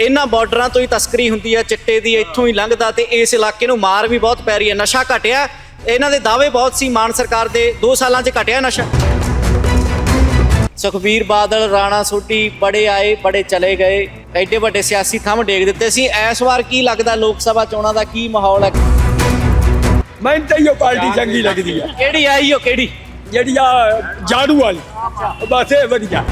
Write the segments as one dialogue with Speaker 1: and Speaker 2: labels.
Speaker 1: ਇਹਨਾਂ ਬਾਰਡਰਾਂ ਤੋਂ ਹੀ ਤਸਕਰੀ ਹੁੰਦੀ ਹੈ ਚਿੱਟੇ ਦੀ ਇੱਥੋਂ ਹੀ ਲੰਘਦਾ ਤੇ ਇਸ ਇਲਾਕੇ ਨੂੰ ਮਾਰ ਵੀ ਬਹੁਤ ਪੈ ਰਹੀ ਹੈ ਨਸ਼ਾ ਘਟਿਆ। ਇਹਨਾਂ ਦੇ ਦਾਅਵੇ ਬਹੁਤ ਸੀ ਮਾਨ ਸਰਕਾਰ ਦੇ 2 ਸਾਲਾਂ 'ਚ ਘਟਿਆ ਨਸ਼ਾ। ਸੁਖਬੀਰ ਬਾਦਲ ਰਾਣਾ ਸੋਢੀ ਬੜੇ ਆਏ ਬੜੇ ਚਲੇ ਗਏ। ਐਡੇ ਵੱਡੇ ਸਿਆਸੀ ਥੰਮ ਡੇਗ ਦਿੱਤੇ ਸੀ। ਇਸ ਵਾਰ ਕੀ ਲੱਗਦਾ ਲੋਕ ਸਭਾ ਚੋਣਾਂ ਦਾ ਕੀ ਮਾਹੌਲ ਹੈ?
Speaker 2: ਮੈਨੂੰ ਤਾਂ ਇਹੋ ਪਾਰਟੀ ਚੰਗੀ ਲੱਗਦੀ ਆ।
Speaker 1: ਕਿਹੜੀ ਆਈ ਹੋ ਕਿਹੜੀ?
Speaker 2: ਜਿਹੜੀ ਆ ਝਾੜੂ ਵਾਲੀ। ਬਸ ਇਹ ਵਧੀਆ।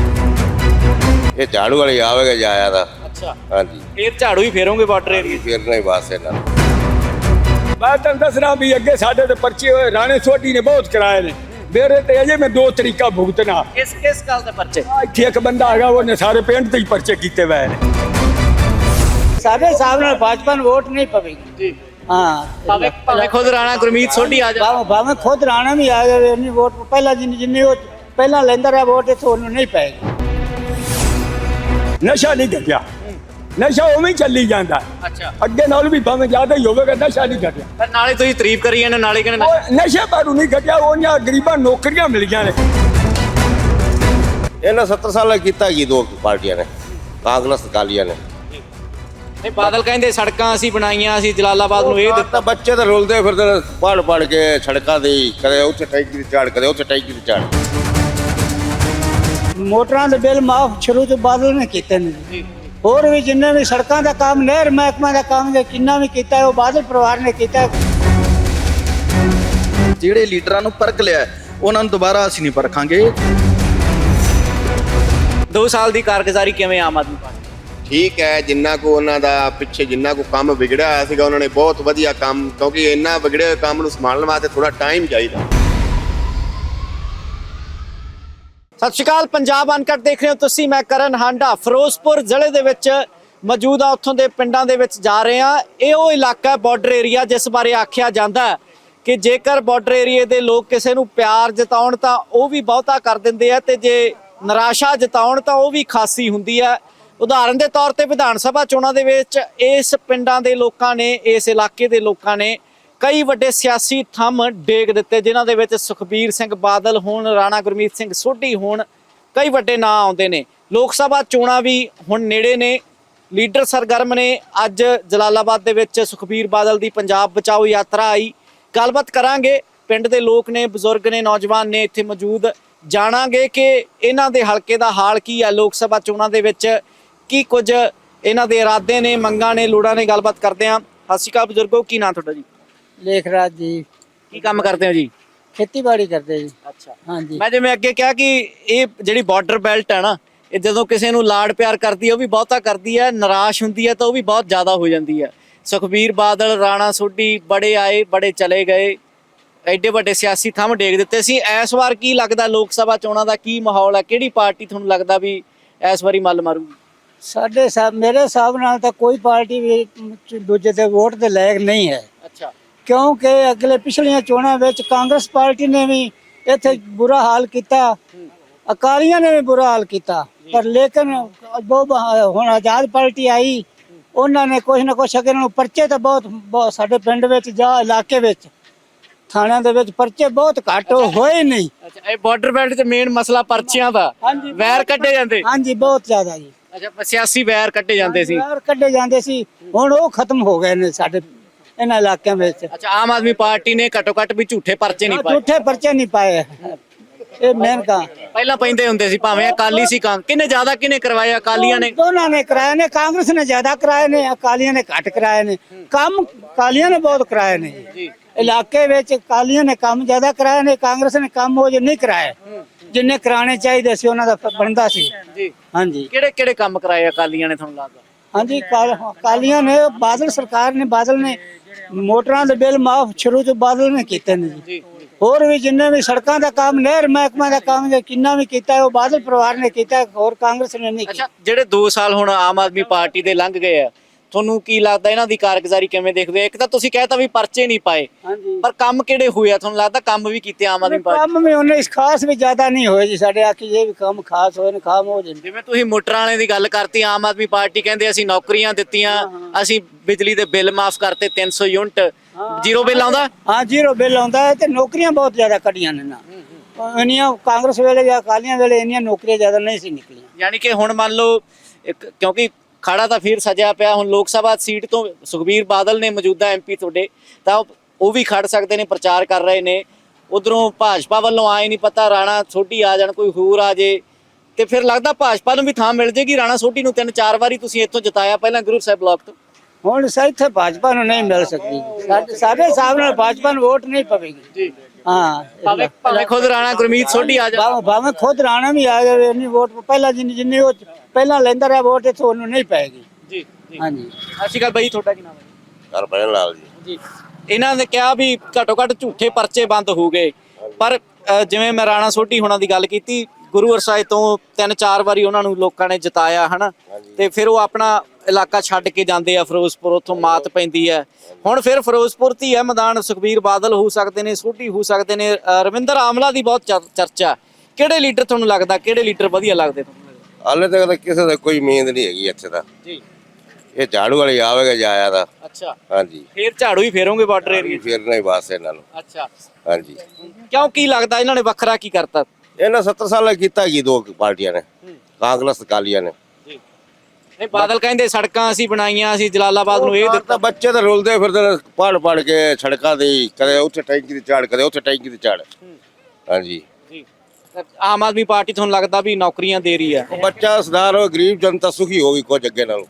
Speaker 3: ਇਹ ਝਾੜੂ ਵਾਲੀ ਆਵੇਗਾ ਜਾਇਆ ਦਾ
Speaker 1: ਅੱਛਾ।
Speaker 3: ਹਾਂਜੀ।
Speaker 1: ਫੇਰ ਝਾੜੂ ਹੀ ਫੇਰੋਗੇ ਬਾਰਡਰ ਏਰੀਆ
Speaker 3: ਫਿਰ ਨਹੀਂ ਬਸ ਇਹਨਾਂ ਨੂੰ।
Speaker 2: ਮੈਂ ਤੁਹਾਨੂੰ ਦੱਸਣਾ ਵੀ ਅੱਗੇ ਸਾਡੇ ਤੇ ਪਰਚੇ ਹੋਏ ਰਾਣੇ ਸੋਢੀ ਨੇ ਬਹੁਤ ਕਰਾਏ ਨੇ। ਮੇਰੇ ਤੇ ਅਜੇ ਮੈਂ ਦੋ ਤਰੀਕਾ ਭੁਗਤਣਾ।
Speaker 1: ਕਿਸ ਕਿਸ ਗੱਲ ਦੇ ਪਰਚੇ?
Speaker 2: ਆਹ ਇੱਥੇ ਇੱਕ ਬੰਦਾ ਹੈਗਾ ਉਹਨੇ ਸਾਰੇ ਪਿੰਡ ਤੇ ਹੀ ਪਰਚੇ ਕੀਤੇ ਹੋਏ ਨੇ
Speaker 4: ਸਾਡੇ ਹਿਸਾਬ ਨਾਲ ਭਾਜਪਾ ਨੂੰ ਵੋਟ ਨਹੀਂ ਪਵੇਗੀ।
Speaker 1: ਜੀ।
Speaker 4: ਹਾਂ।
Speaker 1: ਭਾਵੇਂ ਭਾਵੇਂ ਖੁਦ ਰਾਣਾ ਗੁਰਮੀਤ ਸੋਢੀ ਆ ਜਾ।
Speaker 4: ਭਾਵੇਂ ਭਾਵੇਂ ਖੁਦ ਰਾਣਾ ਵੀ ਆ ਜਾਵੇ ਇੰਨੀ ਵੋਟ ਪਹਿਲਾਂ ਜਿੰਨੀ ਜਿੰਨੀ ਉਹ ਪਹਿਲਾਂ ਲੈਂਦਾ ਰਿਹਾ ਵੋਟ ਇੱਥੇ ਉਹਨੂੰ ਨਹੀਂ ਪਏਗੀ।
Speaker 2: ਨਸ਼ਾ ਨਹੀਂ ਘਟਿਆ ਨਸ਼ਾ ਉਵੇਂ ਹੀ ਚੱਲੀ ਜਾਂਦਾ।
Speaker 1: ਅੱਛਾ।
Speaker 2: ਅੱਗੇ ਨਾਲ ਵੀ ਭਾਵੇਂ ਜ਼ਿਆਦਾ ਹੀ ਹੋਵੇਗਾ ਨਸ਼ਾ ਨਹੀਂ ਘਟਿਆ
Speaker 1: ਪਰ ਨਾਲੇ ਤੁਸੀਂ ਤਾਰੀਫ ਕਰੀ ਜਾਂਦੇ ਨਾਲੇ ਕਹਿੰਦੇ
Speaker 2: ਉਹ ਨਸ਼ੇ ਬਾਰੂ ਨਹੀਂ ਘਟਿਆ ਉਹਨਾਂ ਗਰੀਬਾਂ ਨੂੰ ਨੌਕਰੀਆਂ ਮਿਲ ਗਈਆਂ ਨੇ।
Speaker 3: ਇਹਨਾਂ 70 ਸਾਲਾਂ ਕੀਤਾ ਕੀ ਦੋ ਪਾਰਟੀਆਂ ਨੇ? ਕਾਂਗਰਸ ਅਕਾਲੀਆਂ ਨੇ।
Speaker 1: ਨਹੀਂ ਬਾਦਲ ਕਹਿੰਦੇ ਸੜਕਾਂ ਅਸੀਂ ਬਣਾਈਆਂ ਅਸੀਂ ਜਲਾਲਾਬਾਦ ਨੂੰ ਇਹ ਦਿੱਤਾ।
Speaker 3: ਤਾਂ ਬੱਚੇ ਤਾਂ ਰੁਲਦੇ ਫਿਰਦੇ ਨੇ ਪੜ ਪੜ ਕੇ ਸੜਕਾਂ ਦੇ ਹੀ, ਕਦੇ ਉੱਥੇ ਟੈਂਕੀ ਤੇ ਚੜ ਕਦੇ ਉੱਥੇ ਟੈਂਕੀ ਤੇ ਚੜ
Speaker 4: ਮੋਟਰਾਂ ਦੇ ਬਿੱਲ ਮਾਫ ਸ਼ੁਰੂ ਤੋਂ ਬਾਦਲ ਨੇ ਕੀਤੇ ਨੇ। ਹੋਰ ਵੀ ਜਿੰਨੇ ਵੀ ਸੜਕਾਂ ਦਾ ਕੰਮ ਨਹਿਰ ਮਹਿਕਮਾ ਦਾ ਕੰਮ ਜੇ ਕਿੰਨਾ ਵੀ ਕੀਤਾ ਉਹ ਬਾਦਲ ਪਰਿਵਾਰ ਨੇ ਕੀਤਾ।
Speaker 5: ਜਿਹੜੇ ਲੀਡਰਾਂ ਨੂੰ ਪਰਖ ਲਿਆ ਉਹਨਾਂ ਨੂੰ ਦੁਬਾਰਾ ਅਸੀਂ ਨਹੀਂ ਪਰਖਾਂਗੇ।
Speaker 1: 2 ਸਾਲ ਦੀ ਕਾਰਗੁਜ਼ਾਰੀ ਕਿਵੇਂ ਆਮ ਆਦਮੀ ਪਾਰਟੀ
Speaker 3: ਠੀਕ ਹੈ ਜਿੰਨਾ ਕੋ ਉਹਨਾਂ ਦਾ ਪਿੱਛੇ ਜਿੰਨਾ ਕੋ ਕੰਮ ਵਿਗੜਿਆ ਹੋਇਆ ਸੀਗਾ ਉਹਨਾਂ ਨੇ ਬਹੁਤ ਵਧੀਆ ਕੰਮ ਕਿਉਂਕਿ ਇੰਨਾ ਵਿਗੜੇ ਹੋਏ ਕੰਮ ਨੂੰ ਸੰਭਾਲਣ ਵਾਸਤੇ ਥੋੜਾ ਟਾਈਮ ਚਾਹੀਦਾ।
Speaker 1: ਸਤਿ ਸ਼੍ਰੀ ਅਕਾਲ, ਪੰਜਾਬ ਅਨਕਟ ਦੇਖ ਰਹੇ ਹੋ ਤੁਸੀਂ, ਮੈਂ ਕਰਨ ਹਾਂਡਾ, ਫਿਰੋਜ਼ਪੁਰ ਜ਼ਿਲ੍ਹੇ ਦੇ ਵਿੱਚ ਮੌਜੂਦ ਆ, ਉੱਥੋਂ ਦੇ ਪਿੰਡਾਂ ਦੇ ਵਿੱਚ ਜਾ ਰਹੇ ਆ ਇਹ ਉਹ ਇਲਾਕਾ ਹੈ ਬਾਰਡਰ ਏਰੀਆ ਜਿਸ ਬਾਰੇ ਆਖਿਆ ਜਾਂਦਾ ਕਿ ਜੇਕਰ ਬਾਰਡਰ ਏਰੀਏ ਦੇ ਲੋਕ ਕਿਸੇ ਨੂੰ ਪਿਆਰ ਜਤਾਉਣ ਤਾਂ ਉਹ ਵੀ ਬਹੁਤਾ ਕਰ ਦਿੰਦੇ ਆ ਤੇ ਜੇ ਨਿਰਾਸ਼ਾ ਜਤਾਉਣ ਤਾਂ ਉਹ ਵੀ ਖਾਸੀ ਹੁੰਦੀ ਹੈ। ਉਦਾਹਰਨ ਦੇ ਤੌਰ ਤੇ ਵਿਧਾਨ ਸਭਾ ਚੋਣਾਂ ਦੇ ਵਿੱਚ ਇਸ ਪਿੰਡਾਂ ਦੇ ਲੋਕਾਂ ਨੇ, ਇਸ ਇਲਾਕੇ ਦੇ ਲੋਕਾਂ ਨੇ ਕਈ ਵੱਡੇ ਸਿਆਸੀ ਥੰਮ ਡੇਗ ਦਿੱਤੇ, ਜਿਨ੍ਹਾਂ ਦੇ ਵਿੱਚ ਸੁਖਬੀਰ ਸਿੰਘ ਬਾਦਲ ਹੋਣ, ਰਾਣਾ ਗੁਰਮੀਤ ਸਿੰਘ ਸੋਢੀ ਹੋਣ, ਕਈ ਵੱਡੇ ਨਾਂ ਆਉਂਦੇ ਨੇ। ਲੋਕ ਸਭਾ ਚੋਣਾਂ ਵੀ ਹੁਣ ਨੇੜੇ ਨੇ। ਲੀਡਰ ਸਰਗਰਮ ਨੇ ਅੱਜ ਜਲਾਲਾਬਾਦ ਦੇ ਵਿੱਚ ਸੁਖਬੀਰ ਬਾਦਲ ਦੀ ਪੰਜਾਬ ਬਚਾਓ ਯਾਤਰਾ ਆਈ। ਗੱਲਬਾਤ ਕਰਾਂਗੇ। ਪਿੰਡ ਦੇ ਲੋਕ ਨੇ, ਬਜ਼ੁਰਗ ਨੇ, ਨੌਜਵਾਨ ਨੇ ਇੱਥੇ ਮੌਜੂਦ। ਜਾਣਾਂਗੇ ਕਿ ਇਹਨਾਂ ਦੇ ਹਲਕੇ ਦਾ ਹਾਲ ਕੀ ਹੈ ਲੋਕ ਸਭਾ ਚੋਣਾਂ ਦੇ ਵਿੱਚ ਕੀ ਕੁਝ ਇਹਨਾਂ ਦੇ ਇਰਾਦੇ ਨੇ, ਮੰਗਾਂ ਨੇ, ਲੋੜਾਂ ਨੇ ਗੱਲਬਾਤ ਕਰਦੇ ਹਾਂ ਸਤਿ ਸ਼੍ਰੀ ਅਕਾਲ ਬਜ਼ੁਰਗੋ, ਕੀ ਨਾਂ ਤੁਹਾਡਾ ਜੀ?
Speaker 4: ਲੇਖ ਰਾਜ ਜੀ।
Speaker 1: ਕੀ ਕੰਮ ਕਰਦੇ ਹੋ ਜੀ?
Speaker 4: ਖੇਤੀਬਾੜੀ ਕਰਦੇ ਜੀ।
Speaker 1: ਅੱਛਾ।
Speaker 4: ਹਾਂਜੀ।
Speaker 1: ਮੈਂ ਜਿਵੇਂ ਅੱਗੇ ਕਿਹਾ ਕਿ ਇਹ ਜਿਹੜੀ ਬਾਰਡਰ ਬੈਲਟ ਹੈ ਨਾ ਇਹ ਜਦੋਂ ਕਿਸੇ ਨੂੰ ਲਾਡ ਪਿਆਰ ਕਰਦੀ ਹੈ ਉਹ ਵੀ ਬਹੁਤਾ ਕਰਦੀ ਹੈ ਨਿਰਾਸ਼ ਹੁੰਦੀ ਹੈ ਤਾਂ ਉਹ ਵੀ ਬਹੁਤ ਜ਼ਿਆਦਾ ਹੋ ਜਾਂਦੀ ਹੈ। ਸੁਖਬੀਰ ਬਾਦਲ ਰਾਣਾ ਸੋਢੀ ਬੜੇ ਆਏ ਬੜੇ ਚਲੇ ਗਏ। ਐਡੇ ਵੱਡੇ ਸਿਆਸੀ ਥੰਮ ਡੇਗ ਦਿੱਤੇ ਸੀ। ਇਸ ਵਾਰ ਕੀ ਲੱਗਦਾ ਲੋਕ ਸਭਾ ਚੋਣਾਂ ਦਾ ਕੀ ਮਾਹੌਲ ਹੈ? ਕਿਹੜੀ ਪਾਰਟੀ ਤੁਹਾਨੂੰ ਲੱਗਦਾ ਵੀ ਇਸ ਵਾਰੀ ਮੱਲ ਮਾਰੂਗੀ?
Speaker 4: ਸਾਡੇ ਹਿਸਾਬ ਮੇਰੇ ਹਿਸਾਬ ਨਾਲ ਤਾਂ ਕੋਈ ਪਾਰਟੀ ਵੀ ਦੂਜੇ ਦੇ ਵੋਟ ਦੇ ਲਾਇਕ ਨਹੀਂ ਹੈ।
Speaker 1: ਅੱਛਾ।
Speaker 4: ਕਿਉਂਕਿ ਅਗਲੇ ਪਿਛਲੀਆਂ ਚੋਣਾਂ ਵਿੱਚ ਕਾਂਗਰਸ ਪਾਰਟੀ ਨੇ ਵੀ ਇੱਥੇ ਬੁਰਾ ਹਾਲ ਕੀਤਾ। ਅਕਾਲੀਆਂ ਨੇ ਵੀ ਬੁਰਾ ਹਾਲ ਕੀਤਾ। ਪਰ ਲੇਕਿਨ ਹੁਣ ਆਜ਼ਾਦ ਪਾਰਟੀ ਆਈ ਉਹਨਾਂ ਨੇ ਕੁਛ ਨਾ ਕੁਛ ਅਗੇ ਨੂੰ ਪਰਚੇ ਤਾਂ ਬਹੁਤ ਬਹੁਤ ਸਾਡੇ ਪਿੰਡ ਵਿੱਚ ਜਾਂ ਇਲਾਕੇ ਵਿੱਚ ਥਾਣਿਆਂ ਦੇ ਵਿੱਚ ਪਰਚੇ ਬਹੁਤ ਘੱਟ ਹੋਏ ਨਹੀਂ
Speaker 1: ਅੱਛਾ ਇਹ ਬਾਰਡਰ ਬੈਲਟ 'ਚ ਮੇਨ ਮਸਲਾ ਪਰਚੀਆਂ ਦਾ। ਵੈਰ ਕੱਢੇ ਜਾਂਦੇ।
Speaker 4: ਹਾਂਜੀ ਬਹੁਤ ਜ਼ਿਆਦਾ ਜੀ।
Speaker 1: ਅੱਛਾ ਸਿਆਸੀ ਵੈਰ ਕੱਢੇ ਜਾਂਦੇ ਸੀ।
Speaker 4: ਯਾਰ ਕੱਢੇ ਜਾਂਦੇ ਸੀ। ਹੁਣ ਉਹ ਖਤਮ ਹੋ ਗਏ ਨੇ ਸਾਡੇ ਇਹਨਾਂ ਇਲਾਕਿਆਂ ਵਿੱਚ।
Speaker 1: ਅੱਛਾ ਆਮ ਆਦਮੀ ਪਾਰਟੀ ਨੇ ਘੱਟੋ ਘੱਟ ਵੀ ਝੂਠੇ ਪਰਚੇ ਨਹੀਂ ਪਾਏ?
Speaker 4: ਝੂਠੇ ਪਰਚੇ ਨਹੀਂ ਪਾਏ। ਇਹ ਮੇਨ ਕਾ
Speaker 1: ਪਹਿਲਾਂ ਪੈਂਦੇ ਹੁੰਦੇ ਸੀ ਭਾਵੇਂ ਅਕਾਲੀ ਸੀ ਕਾਂ ਕਿੰਨੇ ਜ਼ਿਆਦਾ ਕਿਨੇ ਕਰਵਾਏ? ਅਕਾਲੀਆਂ ਨੇ
Speaker 4: ਦੋਨਾਂ ਨੇ ਕਰਾਏ ਨੇ ਕਾਂਗਰਸ ਨੇ ਜ਼ਿਆਦਾ ਕਰਾਏ ਨੇ ਅਕਾਲੀਆਂ ਨੇ ਘੱਟ ਕਰਾਏ ਨੇ। ਕੰਮ ਅਕਾਲੀਆਂ ਨੇ ਬਹੁਤ ਕਰਾਏ ਨੇ।
Speaker 1: ਜੀ।
Speaker 4: ਇਲਾਕੇ ਵਿੱਚ ਅਕਾਲੀਆਂ ਨੇ ਕੰਮ ਜ਼ਿਆਦਾ ਕਰਾਏ ਨੇ ਕਾਂਗਰਸ ਨੇ ਕੰਮ ਉਹ ਜਿਹੇ ਨਹੀਂ ਕਰਾਏ। ਜਿੰਨੇ ਕਰਾਣੇ ਚਾਹੀਦੇ ਸੀ ਉਹਨਾਂ ਦਾ ਬਣਦਾ ਸੀ।
Speaker 1: ਜੀ।
Speaker 4: ਹਾਂਜੀ।
Speaker 1: ਕਿਹੜੇ ਕਿਹੜੇ ਕੰਮ ਕਰਾਏ ਅਕਾਲੀਆਂ ਨੇ ਤੁਹਾਨੂੰ ਲੱਗਦਾ?
Speaker 4: ਹਾਂਜੀ ਕਾਲ- ਅਕਾਲੀਆਂ ਨੇ ਬਾਦਲ ਸਰਕਾਰ ਨੇ ਬਾਦਲ ਨੇ ਮੋਟਰਾਂ ਦੇ ਬਿੱਲ ਮਾਫ ਸ਼ੁਰੂ ਤੋਂ ਬਾਦਲ ਨੇ ਕੀਤੇ ਨੇ ਜੀ। ਹੋਰ ਵੀ ਜਿੰਨੇ ਵੀ ਸੜਕਾਂ ਦਾ ਕੰਮ ਨਹਿਰ ਮਹਿਕਮਾ ਦਾ ਕੰਮ ਜੇ ਕਿੰਨਾ ਵੀ ਕੀਤਾ ਉਹ ਬਾਦਲ ਪਰਿਵਾਰ ਨੇ ਕੀਤਾ ਹੋਰ ਕਾਂਗਰਸ ਨੇ ਨਹੀਂ ਕੀਤਾ।
Speaker 1: ਅੱਛਾ ਜਿਹੜੇ 2 ਸਾਲ ਹੁਣ ਆਮ ਆਦਮੀ ਪਾਰਟੀ ਦੇ ਲੰਘ ਗਏ ਆ ਤੁਹਾਨੂੰ ਕੀ ਲੱਗਦਾ ਇਹਨਾਂ ਦੀ ਕਾਰਗੁਜ਼ਾਰੀ ਕਿਵੇਂ ਦੇਖਦੇ ਹੋ? ਇੱਕ ਤਾਂ ਤੁਸੀਂ ਕਹਿਤਾ ਵੀ ਪਰਚੇ ਨਹੀਂ ਪਾਏ।
Speaker 4: ਹਾਂਜੀ।
Speaker 1: ਪਰ ਕੰਮ ਕਿਹੜੇ ਹੋਏ ਆ? ਤੁਹਾਨੂੰ ਲੱਗਦਾ ਕੰਮ ਵੀ ਕੀਤੇ ਆਮ ਆਦਮੀ ਪਾਰਟੀ
Speaker 4: ਕੰਮ ਵੀ ਉਹਨੇ ਇਸ ਖਾਸ ਵੀ ਜ਼ਿਆਦਾ ਨਹੀਂ ਹੋਏ ਜੀ। ਸਾਡੇ ਆਖੀ ਇਹ ਵੀ ਕੰਮ ਖਾਸ ਹੋਏ ਨੇ ਖਾਮ ਹੋ ਜਾਂਦੇ
Speaker 1: ਜਿਵੇਂ ਤੁਸੀਂ ਮੋਟਰਾਂ ਵਾਲੇ ਦੀ ਗੱਲ ਕਰਤੀ ਆਮ ਆਦਮੀ ਪਾਰਟੀ ਕਹਿੰਦੇ ਅਸੀਂ ਨੌਕਰੀਆਂ ਦਿੱਤੀਆਂ ਅਸੀਂ ਬਿਜਲੀ ਦੇ ਬਿੱਲ ਮਾਫ ਕਰਤੇ 300 ਯੂਨਿਟ। ਜ਼ੀਰੋ ਬਿੱਲ ਆਉਂਦਾ?
Speaker 4: ਹਾਂ ਜ਼ੀਰੋ ਬਿੱਲ ਆਉਂਦਾ ਹੈ ਤੇ ਨੌਕਰੀਆਂ ਬਹੁਤ ਜ਼ਿਆਦਾ ਕੱਢੀਆਂ ਨੇ ਨਾ। ਇੰਨੀਆਂ ਕਾਂਗਰਸ ਵੇਲੇ ਜਾਂ ਅਕਾਲੀਆਂ ਵੇਲੇ ਇੰਨੀਆਂ ਨੌਕਰੀਆਂ ਜ਼ਿਆਦਾ ਨਹੀਂ ਸੀ ਨਿਕਲੀਆਂ।
Speaker 1: ਯਾਨੀ ਕਿ ਹੁਣ ਮੰਨ ਲਓ ਇੱਕ ਕਿਉਂਕਿ ਅਖਾੜਾ ਤਾਂ ਫਿਰ ਸਜਿਆ ਪਿਆ ਹੁਣ ਲੋਕ ਸਭਾ ਸੀਟ ਤੋਂ ਸੁਖਬੀਰ ਬਾਦਲ ਨੇ ਮੌਜੂਦਾ ਐਮਪੀ ਤੁਹਾਡੇ ਤਾਂ ਉਹ- ਵੀ ਖੜ ਸਕਦੇ ਨੇ ਪ੍ਰਚਾਰ ਕਰ ਰਹੇ ਨੇ। ਉਧਰੋਂ ਭਾਜਪਾ ਵੱਲੋਂ ਆਏ ਨਹੀਂ ਪਤਾ ਰਾਣਾ ਸੋਢੀ ਆ ਜਾਣ ਕੋਈ ਹੋਰ ਆ ਜੇ। ਤੇ ਫਿਰ ਲੱਗਦਾ ਭਾਜਪਾ ਨੂੰ ਵੀ ਥਾਂ ਮਿਲ ਜੇਗੀ ਰਾਣਾ ਸੋਢੀ ਨੂੰ ਤਿੰਨ ਚਾਰ ਵਾਰੀ ਤੁਸੀਂ ਇੱਥੋਂ ਜਿਤਾਇਆ ਪਹਿਲਾਂ ਗੁਰੂ ਸਾਹਿਬ ਬਲਾਕ ਤੋਂ।
Speaker 4: ਹੁਣ ਸਾ ਇੱਥੇ ਭਾਜਪਾ ਨੂੰ ਨਹੀਂ ਮਿਲ ਸਕਦੀ। ਸਾਡੇ ਸਾਡੇ ਹਿਸਾਬ ਨਾਲ ਭਾਜਪਾ ਨੂੰ ਵੋਟ ਨਹੀਂ ਪਵੇਗੀ।
Speaker 1: ਜੀ।
Speaker 4: ਹਾਂ
Speaker 1: ਭਾਵੇਂ ਭਾਵੇਂ ਖੁਦ ਰਾਣਾ ਗੁਰਮੀਤ ਸੋਢੀ ਆ ਜਾ।
Speaker 4: ਭਾਵੇਂ ਭਾਵੇਂ ਖੁਦ ਰਾਣਾ ਵੀ ਆ ਜਾਵੇ ਇੰਨੀ ਵੋਟ ਪਹਿਲਾਂ ਜਿੰਨੀ ਜਿੰਨੀ ਉਹ ਪਹਿਲਾਂ ਲੈਂਦਾ ਰਿਹਾ ਵੋਟ ਇੱਥੇ ਉਹਨੂੰ ਨਹੀਂ ਪਏਗੀ
Speaker 1: ਜੀ ਜੀ।
Speaker 4: ਹਾਂਜੀ।
Speaker 1: ਸਤਿ ਸ਼੍ਰੀ ਅਕਾਲ ਬਾਈ ਤੁਹਾਡਾ ਕੀ ਨਾਮ ਹੈ?
Speaker 6: ਹਰਭਜਨ ਲਾਲ ਜੀ।
Speaker 1: ਜੀ। ਇਹਨਾਂ ਨੇ ਕਿਹਾ ਵੀ ਘੱਟੋ ਘੱਟ ਝੂਠੇ ਪਰਚੇ ਬੰਦ ਹੋ ਗਏ। ਪਰ ਅ, ਜਿਵੇਂ ਮੈਂ ਰਾਣਾ ਸੋਢੀ ਹੁਣਾਂ ਦੀ ਗੱਲ ਕੀਤੀ ਗੁਰੂ ਅਰਸਾਏ ਤੋਂ ਤਿੰਨ ਚਾਰ ਵਾਰੀ ਉਹਨਾਂ ਨੂੰ ਲੋਕਾਂ ਨੇ ਜਿਤਾਇਆ ਹਨਾ? ਤੇ ਫਿਰ ਉਹ ਆਪਣਾ ਇਲਾਕਾ ਛੱਡ ਕੇ ਜਾਂਦੇ ਆ ਫਿਰੋਜ਼ਪੁਰ ਉੱਥੋਂ ਮਾਤ ਪੈਂਦੀ ਹੈ। ਹੁਣ ਫਿਰ ਫਿਰੋਜ਼ਪੁਰ ਤੇ ਹੀ ਹੈ ਮੈਦਾਨ ਸੁਖਬੀਰ ਬਾਦਲ ਹੋ ਸਕਦੇ ਨੇ ਸੋਢੀ ਹੋ ਸਕਦੇ ਨੇ ਰਵਿੰਦਰ ਆਮਲਾ ਦੀ ਬਹੁਤ ਚਰ- ਚਰਚਾ। ਕਿਹੜੇ ਲੀਡਰ ਤੁਹਾਨੂੰ ਲੱਗਦਾ ਕਿਹੜੇ ਲੀਡਰ ਵਧੀਆ ਲੱਗਦੇ ਤੁਹਾਨੂੰ
Speaker 6: ਹਾਲੇ ਤੱਕ ਤਾਂ ਕਿਸੇ ਦਾ ਕੋਈ ਉਮੀਦ ਨਹੀਂ ਹੈਗੀ ਇੱਥੇ ਤਾਂ।
Speaker 1: ਜੀ।
Speaker 6: ਇਹ ਝਾੜੂ ਵਾਲੀ ਆਵੇਗਾ ਜਾਇਆ ਦਾ
Speaker 1: ਅੱਛਾ।
Speaker 6: ਹਾਂਜੀ।
Speaker 1: ਫਿਰ ਝਾੜੂ ਹੀ ਫੇਰੋਗੇ ਬਾਰਡਰ ਏਰੀਆ
Speaker 6: ਫਿਰ ਨਹੀਂ ਬਸ ਇਹਨਾਂ ਨੂੰ।
Speaker 1: ਅੱਛਾ।
Speaker 6: ਹਾਂਜੀ।
Speaker 1: ਕਿਉਂ ਕੀ ਲੱਗਦਾ ਇਹਨਾਂ ਨੇ ਵੱਖਰਾ ਕੀ ਕਰਤਾ?
Speaker 6: ਇਹਨਾਂ 70 ਸਾਲਾਂ ਕੀਤਾ ਕੀ ਦੋ ਪਾਰਟੀਆਂ ਨੇ? ਕਾਂਗਰਸ ਅਕਾਲੀਆਂ ਨੇ।
Speaker 1: ਨਹੀਂ ਬਾਦਲ ਕਹਿੰਦੇ ਸੜਕਾਂ ਅਸੀਂ ਬਣਾਈਆਂ ਅਸੀਂ ਜਲਾਲਾਬਾਦ ਨੂੰ ਇਹ
Speaker 6: ਉਹ ਤਾਂ ਬੱਚੇ ਤਾਂ ਰੁਲਦੇ ਫਿਰਦੇ ਨੇ ਪੜ ਪੜ ਕੇ ਸੜਕਾਂ ਦੇ ਹੀ, ਕਦੇ ਉੱਥੇ ਟੈਂਕੀ ਤੇ ਚੜ ਕਦੇ ਉੱਥੇ ਟੈਂਕੀ ਤੇ ਚੜ ਹਾਂਜੀ।
Speaker 1: ਆਮ ਆਦਮੀ ਪਾਰਟੀ ਤੁਹਾਨੂੰ ਲੱਗਦਾ ਵੀ ਨੌਕਰੀਆਂ ਦੇ ਰਹੀ ਹੈ?
Speaker 6: ਉਹ ਬੱਚਾ ਸੁਧਾਰ ਹੋ ਗਰੀਬ ਜਨਤਾ ਸੁਖੀ ਹੋ ਗਈ ਕੁਝ ਅੱਗੇ ਨਾਲੋਂ।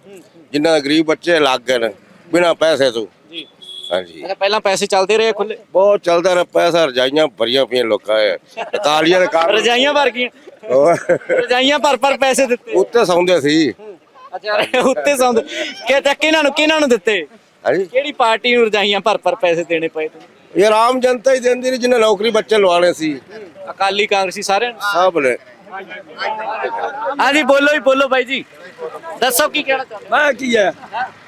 Speaker 6: ਜਿਨ੍ਹਾਂ ਦੇ ਗਰੀਬ ਬੱਚੇ ਲੱਗ ਗਏ ਨੇ ਬਿਨਾਂ ਪੈਸੇ ਤੋਂ।
Speaker 1: ਜੀ।
Speaker 6: ਹਾਂਜੀ।
Speaker 1: ਪਹਿਲਾਂ ਪੈਸੇ ਚੱਲਦੇ ਰਹੇ ਖੁੱਲੇ
Speaker 6: ਬਹੁਤ ਚੱਲਦਾ ਰਿਹਾ ਪੈਸਾ ਰਜਾਈਆਂ ਭਰੀਆਂ ਪਈਆਂ ਲੋਕਾਂ ਦੇ ਅਕਾਲੀਆਂ ਦੇ ਕਾਰਨ
Speaker 1: ਰਜਾਈਆਂ ਭਰ ਗਈਆਂ।
Speaker 6: ਹੋਰ।
Speaker 1: ਰਜਾਈਆਂ ਭਰ ਭਰ ਪੈਸੇ ਦਿੱਤੇ।
Speaker 6: ਉੱਤੇ ਸੌਂਦੇ ਸੀ।
Speaker 1: ਅੱਛਾ। ਉੱਤੇ ਸੌਂਦ ਕਿ ਤੇ ਕਿਹਨਾਂ ਨੂੰ ਕਿਹਨਾਂ ਨੂੰ ਦਿੱਤੇ?
Speaker 6: ਹਾਂਜੀ।
Speaker 1: ਕਿਹੜੀ ਪਾਰਟੀ ਨੂੰ ਰਜਾਈਆਂ ਭਰ ਭਰ ਪੈਸੇ ਦੇਣੇ ਪਏ ਤੁਹਾਨੂੰ
Speaker 6: ਇਹ ਆਮ ਜਨਤਾ ਹੀ ਦਿੰਦੀ ਰਹੀ ਜਿਹਨੇ ਨੌਕਰੀ ਬੱਚੇ ਲਵਾਣੇ ਸੀ।
Speaker 1: ਅਕਾਲੀ ਕਾਂਗਰਸੀ ਸਾਰਿਆਂ ਨੂੰ?
Speaker 6: ਸਭ ਨੇ।
Speaker 1: ਹਾਂਜੀ ਬੋਲੋ ਹੀ ਬੋਲੋ ਬਾਈ ਜੀ। ਦੱਸੋ ਕੀ ਕਹਿਣਾ ਚਾਹੁੰਦੇ?
Speaker 2: ਮੈਂ ਕੀ ਹੈ?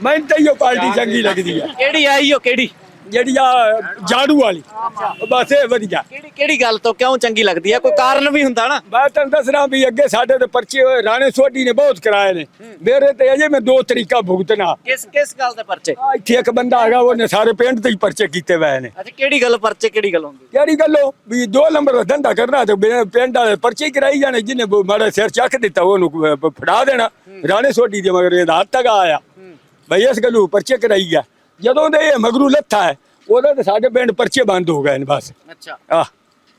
Speaker 2: ਮੈਨੂੰ ਤਾਂ ਇਹੋ ਪਾਰਟੀ ਚੰਗੀ ਲੱਗਦੀ ਹੈ।
Speaker 1: ਕਿਹੜੀ ਆਈ ਹੋ ਕਿਹੜੀ?
Speaker 2: ਜਿਹੜੀ ਆ ਝਾੜੂ ਵਾਲੀ। ਬਸ ਇਹ ਵਧੀਆ।
Speaker 1: ਕਿਹੜੀ ਕਿਹੜੀ ਗੱਲ ਤੋਂ ਕਿਉਂ ਚੰਗੀ ਲੱਗਦੀ ਹੈ ਕੋਈ ਕਾਰਨ ਵੀ ਹੁੰਦਾ ਨਾ।
Speaker 2: ਮੈਂ ਤੁਹਾਨੂੰ ਦੱਸਣਾ ਵੀ ਅੱਗੇ ਸਾਡੇ ਤੇ ਪਰਚੇ ਹੋਏ ਰਾਣੇ ਸੋਢੀ ਨੇ ਬਹੁਤ ਕਰਾਏ ਨੇ। ਮੇਰੇ ਤੇ ਅਜੇ ਮੈਂ ਦੋ ਤਰੀਕਾ ਭੁਗਤਣਾ।
Speaker 1: ਕਿਸ ਕਿਸ ਗੱਲ ਦੇ ਪਰਚੇ?
Speaker 2: ਆ ਇੱਥੇ ਇੱਕ ਬੰਦਾ ਹੈਗਾ ਉਹਨੇ ਸਾਰੇ ਪਿੰਡ ਤੇ ਹੀ ਪਰਚੇ ਕੀਤੇ ਹੋਏ ਨੇ।
Speaker 1: ਅੱਛਾ ਕਿਹੜੀ ਗੱਲ ਪਰਚੇ ਕਿਹੜੀ ਗੱਲ ਹੁੰਦੀ?
Speaker 2: ਕਿਹੜੀ ਗੱਲੋਂ? ਵੀ ਦੋ ਨੰਬਰ ਦਾ ਧੰਦਾ ਕਰਨਾ ਤੇ ਬਿਨਾਂ ਪਿੰਡ ਵਾਲੇ ਪਰਚੇ ਕਰਾਈ ਜਾਣੇ ਜਿਹਨੇ ਬ- ਮਾੜਾ ਸਿਰ ਚੱਕ ਦਿੱਤਾ ਉਹਨੂੰ ਬ- ਫੜਾ ਦੇਣਾ। ਰਾਣੇ ਸੋਢੀ ਦੇ ਮਗਰ ਇਹਦਾ ਹੱਥ ਤੱਕ ਆਇਆ। ਬਈ ਇਸ ਗੱਲੋਂ ਪਰਚੇ ਕਰਾਈ ਗਿਆ। ਜਦੋਂ ਦੇ ਇਹ ਮਗਰੂ ਲੱਥਾ ਹੈ ਉਹਦਾ ਤੇ ਸਾਡੇ ਪਿੰਡ ਪਰਚੇ ਬੰਦ ਹੋ ਗਏ ਨੇ ਬਸ।
Speaker 1: ਅੱਛਾ।
Speaker 2: ਆਹ।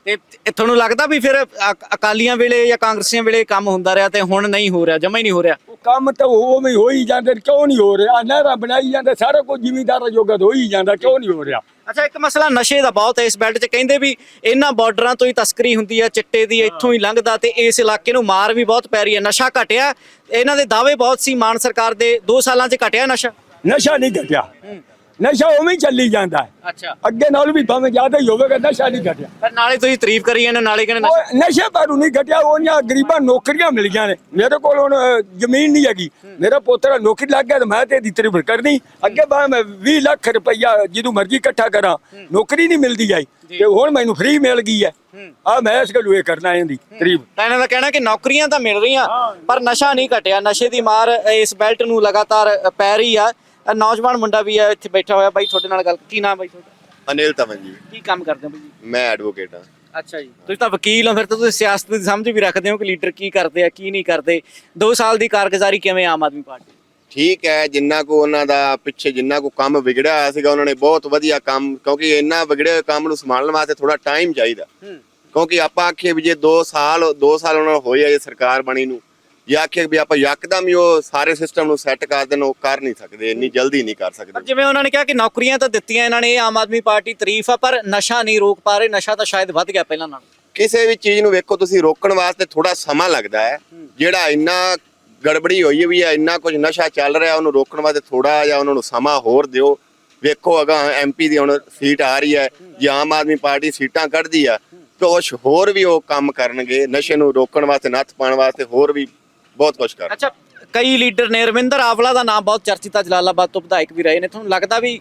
Speaker 1: ਤੇ ਇਹ ਤੁਹਾਨੂੰ ਲੱਗਦਾ ਵੀ ਫਿਰ ਅਕ- ਅਕਾਲੀਆਂ ਵੇਲੇ ਜਾਂ ਕਾਂਗਰਸੀਆਂ ਵੇਲੇ ਕੰਮ ਹੁੰਦਾ ਰਿਹਾ ਤੇ ਹੁਣ ਨਹੀਂ ਹੋ ਰਿਹਾ ਜਮਾ ਹੀ ਨਹੀਂ ਹੋ ਰਿਹਾ?
Speaker 2: ਉਹ ਕੰਮ ਤਾਂ ਉਵੇਂ ਹੀ ਹੋ ਹੀ ਜਾਂਦੇ ਨੇ, ਕਿਉਂ ਨਹੀਂ ਹੋ ਰਿਹਾ? ਨਹਿਰਾਂ ਬਣਾਈ ਜਾਂਦੇ ਸਾਰਾ ਕੁਝ ਜ਼ਿਮੀਂਦਾਰਾਂ ਜੋਗਾ ਤਾਂ ਹੋ ਹੀ ਜਾਂਦਾ ਕਿਉਂ ਨਹੀਂ ਹੋ ਰਿਹਾ?
Speaker 1: ਅੱਛਾ ਇੱਕ ਮਸਲਾ ਨਸ਼ੇ ਦਾ ਬਹੁਤ ਹੈ ਇਸ ਬੈਲਟ 'ਚ ਕਹਿੰਦੇ ਵੀ ਇਹਨਾਂ ਬਾਰਡਰਾਂ ਤੋਂ ਹੀ ਤਸਕਰੀ ਹੁੰਦੀ ਹੈ ਚਿੱਟੇ ਦੀ ਇੱਥੋਂ ਹੀ ਲੰਘਦਾ ਤੇ ਇਸ ਇਲਾਕੇ ਨੂੰ ਮਾਰ ਵੀ ਬਹੁਤ ਪੈ ਰਹੀ ਹੈ ਨਸ਼ਾ ਘਟਿਆ। ਇਹਨਾਂ ਦੇ ਦਾਅਵੇ ਬਹੁਤ ਸੀ ਮਾਨ ਸਰਕਾਰ ਦੇ 2 ਸਾਲਾਂ 'ਚ ਘਟਿਆ ਨਸ਼ਾ?
Speaker 2: ਨਸ਼ਾ ਨਹੀਂ ਘਟਿਆ। ਨਸ਼ਾ ਉਵੇਂ ਹੀ ਚੱਲੀ ਜਾਂਦਾ ਹੈ।
Speaker 1: ਅੱਛਾ।
Speaker 2: ਅੱਗੇ ਨਾਲ ਵੀ ਭਾਵੇਂ ਜ਼ਿਆਦਾ ਹੀ ਹੋਵੇਗਾ ਨਸ਼ਾ ਨਹੀਂ ਘਟਿਆ
Speaker 1: ਪਰ ਨਾਲੇ ਤੁਸੀਂ ਤਾਰੀਫ ਕਰੀ ਜਾਂਦੇ ਨਾਲੇ ਕਹਿੰਦੇ ਨਸ਼ਾ
Speaker 2: ਉਹ ਨਸ਼ੇ ਬਾਰੂ ਨਹੀਂ ਘਟਿਆ ਉਹਨਾਂ ਗਰੀਬਾਂ ਨੌਕਰੀਆਂ ਮਿਲ ਗਈਆਂ ਨੇ। ਮੇਰੇ ਕੋਲ ਹੁਣ ਜ਼ਮੀਨ ਨਹੀਂ ਹੈਗੀ। ਮੇਰਾ ਪੋਤਰਾ ਨੌਕਰੀ ਲੱਗ ਗਿਆ ਤੇ ਮੈਂ ਤੇ ਇਹਦੀ ਤਾਰੀਫ ਕਰਨੀ। ਅੱਗੇ ਬਾ ਮੈਂ 20 ਲੱਖ ਰੁਪਈਆ ਜਦੋਂ ਮਰਜ਼ੀ ਇਕੱਠਾ ਕਰਾਂ ਨੌਕਰੀ ਨਹੀਂ ਮਿਲਦੀ ਆਈ। ਤੇ ਹੁਣ ਮੈਨੂੰ ਫ੍ਰੀ ਮਿਲ ਗਈ ਹੈ। ਆ ਮੈਂ ਇਸ ਗੱਲੋਂ ਇਹ ਕਰਨਾ ਇਹਦੀ ਤਾਰੀਫ।
Speaker 1: ਤਾਂ ਇਹਨਾਂ ਦਾ ਕਹਿਣਾ ਕਿ ਨੌਕਰੀਆਂ ਤਾਂ ਮਿਲ ਰਹੀਆਂ ਪਰ ਨਸ਼ਾ ਨਹੀਂ ਘਟਿਆ। ਨਸ਼ੇ ਦੀ ਮਾਰ ਇਸ ਬੈਲਟ ਨੂੰ ਲਗਾਤਾਰ ਪੈ ਰਹੀ ਆ। ਅ, ਨੌਜਵਾਨ ਮੁੰਡਾ ਵੀ ਹੈ ਇੱਥੇ ਬੈਠਾ ਹੋਇਆ ਬਾਈ ਤੁਹਾਡੇ ਨਾਲ ਗੱਲ ਕੀ ਨਾਮ ਬਾਈ ਤੁਹਾਡਾ?
Speaker 3: ਅਨਿਲ ਤਮਨ ਜੀ।
Speaker 1: ਕੀ ਕੰਮ ਕਰਦੇ ਹੋ ਬਾਈ? ਜੀ
Speaker 3: ਮੈਂ ਐਡਵੋਕੇਟ ਹਾਂ।
Speaker 1: ਅੱਛਾ ਜੀ। ਤੁਸੀਂ ਤਾਂ ਵਕੀਲ ਹੋ ਫਿਰ ਤਾਂ ਤੁਸੀਂ ਸਿਆਸਤ ਦੀ ਸਮਝ ਵੀ ਰੱਖਦੇ ਹੋ ਕਿ ਲੀਡਰ ਕੀ ਕਰਦੇ ਆ ਕੀ ਨਹੀਂ ਕਰਦੇ। 2 ਸਾਲ ਦੀ ਕਾਰਗੁਜ਼ਾਰੀ ਕਿਵੇਂ ਆਮ ਆਦਮੀ ਪਾਰਟੀ
Speaker 3: ਠੀਕ ਹੈ ਜਿੰਨਾ ਕੋ ਉਹਨਾਂ ਦਾ ਪਿੱਛੇ ਜਿੰਨਾ ਕੋ ਕੰਮ ਵਿਗੜਿਆ ਹੋਇਆ ਸੀਗਾ ਉਹਨਾਂ ਨੇ ਬਹੁਤ ਵਧੀਆ ਕੰਮ ਕਿਉਂਕਿ ਇੰਨਾ ਵਿਗੜੇ ਹੋਏ ਕੰਮ ਨੂੰ ਸੰਭਾਲਣ ਵਾਸਤੇ ਥੋੜਾ ਟਾਈਮ ਚਾਹੀਦਾ। ਕਿਉਂਕਿ ਆਪਾਂ ਆਖੀਏ ਵੀ ਜੇ 2 ਸਾਲ 2 ਸਾਲ ਉਹਨਾਂ ਨੂੰ ਹੋਏ ਆ ਇਹ ਸਰਕਾਰ ਬਣੀ ਨੂੰ ਜੇ ਆਖੀਏ ਵੀ ਆਪਾਂ ਯਕਦਮ ਹੀ ਉਹ ਸਾਰੇ ਸਿਸਟਮ ਨੂੰ ਸੈੱਟ ਕਰ ਦੇਣ ਉਹ ਕਰ ਨਹੀਂ ਸਕਦੇ ਇੰਨੀ ਜਲਦੀ ਨਹੀਂ ਕਰ
Speaker 1: ਪਰ
Speaker 3: ਸਕਦੇ
Speaker 1: ਜਿਵੇਂ ਉਹਨਾਂ ਨੇ ਕਿਹਾ ਕਿ ਨੌਕਰੀਆਂ ਤਾਂ ਦਿੱਤੀਆਂ ਇਹਨਾਂ ਨੇ ਆਮ ਆਦਮੀ ਪਾਰਟੀ ਤਾਰੀਫ ਆ ਪਰ ਨਸ਼ਾ ਨਹੀਂ ਰੋਕ ਪਾ ਰਹੇ ਨਸ਼ਾ ਤਾਂ ਸ਼ਾਇਦ ਵੱਧ ਗਿਆ ਪਹਿਲਾਂ ਨਾਲੋਂ।
Speaker 3: ਕਿਸੇ ਵੀ ਚੀਜ਼ ਨੂੰ ਵੇਖੋ ਤੁਸੀਂ ਰੋਕਣ ਵਾਸਤੇ ਥੋੜਾ ਸਮਾਂ ਲੱਗਦਾ ਹੈ ਜਿਹੜਾ ਇੰਨਾ ਗੜਬੜੀ ਹੋਈ ਵੀ ਹੈ ਇੰਨਾ ਕੁਝ ਨਸ਼ਾ ਚੱਲ ਰਿਹਾ ਉਹਨੂੰ ਰੋਕਣ ਵਾਸਤੇ ਥੋੜਾ ਜਿਹਾ ਉਹਨਾਂ ਨੂੰ ਸਮਾਂ ਹੋਰ ਦਿਓ। ਵੇਖੋ ਅਗਾ ਐਮਪੀ ਦੀ ਹੁਣ ਸੀਟ ਆ ਰਹੀ ਹੈ ਜੇ ਆਮ ਆਦਮੀ ਪਾਰਟੀ ਸੀਟਾਂ ਕੱਢਦੀ ਆ ਕੁਛ ਹੋਰ ਵੀ ਉਹ ਕੰਮ ਕਰਨਗੇ ਨਸ਼ੇ ਨੂੰ ਰੋਕਣ ਵਾਸਤੇ ਨੱਥ ਪਾਉਣ ਵਾਸਤੇ ਹੋਰ ਵੀ ਬਹੁਤ ਕੁਝ ਕਰ।
Speaker 1: ਅੱਛਾ ਕਈ ਲੀਡਰ ਨੇ ਰਵਿੰਦਰ ਆਵਲਾ ਦਾ ਨਾਮ ਬਹੁਤ ਚਰਚਿਤ ਆ ਜਲਾਲਾਬਾਦ ਤੋਂ ਵਿਧਾਇਕ ਵੀ ਰਹੇ ਨੇ। ਤੁਹਾਨੂੰ ਲੱਗਦਾ ਵੀ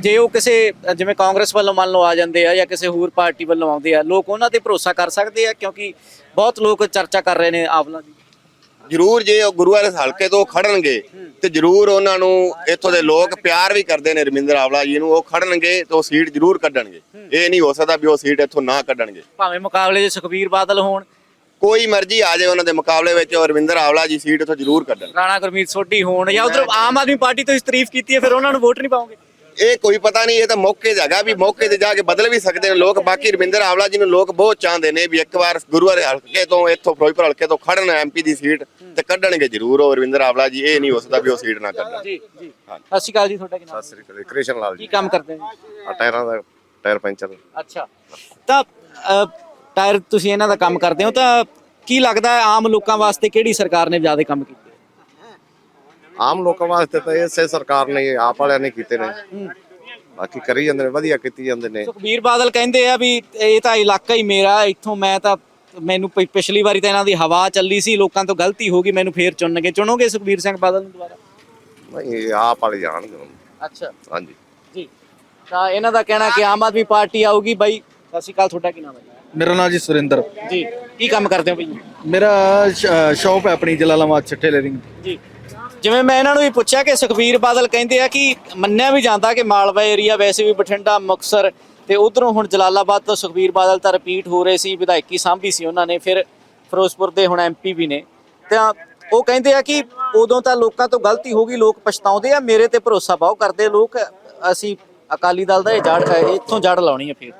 Speaker 1: ਜ- ਉਹ ਕਿਸੇ ਜਿਵੇਂ ਕਾਂਗਰਸ ਵੱਲੋਂ ਮੰਨ ਲਓ ਆ ਜਾਂਦੇ ਆ ਜਾਂ ਕਿਸੇ ਹੋਰ ਪਾਰਟੀ ਵੱਲੋਂ ਆਉਂਦੇ ਆ ਲੋਕ ਉਹਨਾਂ ਤੇ ਭਰੋਸਾ ਕਰ ਸਕਦੇ ਆ? ਕਿਉਂਕਿ ਬਹੁਤ ਲੋਕ ਚਰਚਾ ਕਰ ਰਹੇ ਨੇ ਆਵਲਾ ਦੀ।
Speaker 3: ਜ਼ਰੂਰ ਜੇ ਉਹ ਗੁਰੂ ਵਾਲੇ ਹਲਕੇ ਤੋਂ ਖੜਨਗੇ ਤੇ ਜ਼ਰੂਰ ਉਹਨਾਂ ਨੂੰ ਇੱਥੋਂ ਦੇ ਲੋਕ ਪਿਆਰ ਵੀ ਕਰਦੇ ਨੇ ਰਮਿੰਦਰ ਆਵਲਾ ਜੀ ਨੂੰ ਉਹ ਖੜਨਗੇ ਤੇ ਉਹ ਸੀਟ ਜ਼ਰੂਰ ਕੱਢਣਗੇ। ਇਹ ਨਹੀਂ ਹੋ ਸਕਦਾ ਵੀ ਉਹ ਸੀਟ ਇੱਥੋਂ ਨਾ ਕੱਢਣਗੇ।
Speaker 1: ਭਾਵੇਂ ਮੁਕਾਬਲੇ 'ਚ ਸੁਖਬੀਰ ਬਾਦਲ ਹੋਣ
Speaker 3: ਕੋਈ ਮਰਜ਼ੀ ਆ ਜਾਏ ਉਹਨਾਂ ਦੇ ਮੁਕਾਬਲੇ ਵਿੱਚ ਉਹ ਰਵਿੰਦਰ ਆਵਲਾ ਜੀ ਸੀਟ ਉੱਥੋਂ ਜ਼ਰੂਰ ਕੱਢਣ।
Speaker 1: ਰਾਣਾ ਗੁਰਮੀਤ ਸੋਢੀ ਹੋਣ ਜਾਂ ਉਧਰ ਆਮ ਆਦਮੀ ਪਾਰਟੀ ਤੋਂ ਤਾਰੀਫ ਕੀਤੀ ਹੈ ਫਿਰ ਉਹਨਾਂ ਨੂੰ ਵੋਟ ਨਹੀਂ ਪਾਓਗੇ?
Speaker 3: ਇਹ ਕੋਈ ਪਤਾ ਨਹੀਂ ਇਹ ਤਾਂ ਮੌਕੇ ਤੇ ਹੈਗਾ ਵੀ ਮੌਕੇ ਤੇ ਜਾ ਕੇ ਬਦਲ ਵੀ ਸਕਦੇ ਨੇ ਲੋਕ। ਬਾਕੀ ਰਵਿੰਦਰ ਆਵਲਾ ਜੀ ਨੂੰ ਲੋਕ ਬਹੁਤ ਚਾਹੁੰਦੇ ਨੇ ਵੀ ਇੱਕ ਵਾਰ ਗੁਰੂਵਾਰ ਹਲਕੇ ਤੋਂ ਇੱਥੋਂ ਫਿਰੋਜ਼ਪੁਰ ਹਲਕੇ ਤੋਂ ਖੜਨ ਐਮਪੀ ਦੀ ਸੀਟ ਤੇ ਕੱਢਣਗੇ ਜ਼ਰੂਰ ਉਹ ਰਵਿੰਦਰ ਆਵਲਾ ਜੀ। ਇਹ ਨਹੀਂ ਹੋ ਸਕਦਾ ਵੀ ਉਹ ਸੀਟ ਨਾ ਕੱਢਣ।
Speaker 1: ਜੀ ਜੀ। ਸਤਿ ਸ਼੍ਰੀ ਅਕਾਲ ਜੀ ਤੁਹਾਡਾ ਕੀ ਨਾਮ?
Speaker 7: ਸ੍ਰੀ ਅਕਾਲ ਕ੍ਰਿਸ਼ਨ ਲਾਲ
Speaker 1: ਕੀ
Speaker 7: ਜੀ
Speaker 1: ਕੰਮ ਕਰਦੇ
Speaker 7: ਆ ਟਾਇਰਾਂ ਦਾ ਟਾਇਰ ਪੈਂਚਰ।
Speaker 1: ਅੱਛਾ। ਤਾਂ ਟਾਇਰ ਤੁਸੀਂ ਇਹਨਾਂ ਦਾ ਕੰਮ ਕਰਦੇ ਹੋ ਤਾਂ ਕੀ ਲੱਗਦਾ ਹੈ ਆਮ ਲੋਕਾਂ ਵਾਸਤੇ ਕਿਹੜੀ ਸਰਕਾਰ ਨੇ ਜ਼ਿਆਦਾ ਕੰਮ ਕੀਤੇ?
Speaker 7: ਆਮ ਲੋਕਾਂ ਵਾਸਤੇ ਤਾਂ ਇਸੇ ਸਰਕਾਰ ਨੇ ਆਪ ਵਾਲਿਆਂ ਨੇ ਕੀਤੇ ਨੇ। ਬਾਕੀ ਕਰੀ ਜਾਂਦੇ ਨੇ ਵਧੀਆ ਕੀਤੀ ਜਾਂਦੇ ਨੇ।
Speaker 1: ਸੁਖਬੀਰ ਬਾਦਲ ਕਹਿੰਦੇ ਆ ਵੀ ਇਹ ਤਾਂ ਇਲਾਕਾ ਹੀ ਮੇਰਾ ਇੱਥੋਂ ਮੈਂ ਤਾਂ ਮੈਨੂੰ ਪ- ਪਿਛਲੀ ਵਾਰੀ ਤਾਂ ਇਹਨਾਂ ਦੀ ਹਵਾ ਚੱਲੀ ਸੀ ਲੋਕਾਂ ਤੋਂ ਗਲਤੀ ਹੋ ਗਈ ਮੈਨੂੰ ਫੇਰ ਚੁਣਨਗੇ। ਚੁਣੋਗੇ ਸੁਖਬੀਰ ਸਿੰਘ ਬਾਦਲ ਨੂੰ ਦੁਬਾਰਾ?
Speaker 7: ਨਹੀਂ ਇਹ ਆਪ ਵਾਲੇ ਜਾਣਗੇ ਹੁਣ।
Speaker 1: ਅੱਛਾ।
Speaker 7: ਹਾਂਜੀ।
Speaker 1: ਜੀ। ਤਾਂ ਇਹਨਾਂ ਦਾ ਕਹਿਣਾ ਕਿ ਆਮ ਆਦਮੀ ਪਾਰਟੀ ਆਊਗੀ ਬਾਈ ਸਤਿ ਸ਼੍ਰੀ ਅਕਾਲ ਤੁਹਾਡਾ ਕੀ ਨਾਮ ਹੈ?
Speaker 5: ਮੇਰਾ ਨਾਮ ਜੀ ਸੁਰਿੰਦਰ।
Speaker 1: ਜੀ ਕੀ ਕੰਮ ਕਰਦੇ ਹੋ ਬਈ
Speaker 5: ਮੇਰਾ ਸ਼ਾਪ ਹੈ ਆਪਣੀ ਜਲਾਲਾਬਾਦ ਛੱਟੇ ਲੇਰਿੰਗ
Speaker 1: ਜੀ। ਜਿਵੇਂ ਮੈਂ ਇਹਨਾਂ ਨੂੰ ਵੀ ਪੁੱਛਿਆ ਕਿ ਸੁਖਬੀਰ ਬਾਦਲ ਕਹਿੰਦੇ ਆ ਕਿ ਮੰਨਿਆ ਵੀ ਜਾਂਦਾ ਕਿ ਮਾਲਵਾ ਏਰੀਆ ਵੈਸੇ ਵੀ ਬਠਿੰਡਾ ਮੁਕਸਰ ਤੇ ਉਧਰੋਂ ਹੁਣ ਜਲਾਲਾਬਾਦ ਤੋਂ ਸੁਖਬੀਰ ਬਾਦਲ ਤਾਂ ਰਿਪੀਟ ਹੋ ਰਹੇ ਸੀ ਵਿਧਾਇਕੀ ਸਾਂਭੀ ਸੀ ਉਹਨਾਂ ਨੇ ਫਿਰ ਫਿਰੋਜ਼ਪੁਰ ਦੇ ਹੁਣ ਐਮਪੀ ਵੀ ਨੇ। ਤਾਂ ਉਹ ਕਹਿੰਦੇ ਆ ਕਿ ਉਦੋਂ ਤਾਂ ਲੋਕਾਂ ਤੋਂ ਗਲਤੀ ਹੋ ਗਈ ਲੋਕ ਪਛਤਾਉਂਦੇ ਆ ਮੇਰੇ ਤੇ ਭਰੋਸਾ ਬਹੁਤ ਕਰਦੇ ਲੋਕ। ਅਸੀਂ ਅਕਾਲੀ ਦਲ ਦਾ ਇਹ ਜੜ ਇੱਥੋਂ ਜੜ ਲਾਉਣੀ ਹੈ ਫਿਰ।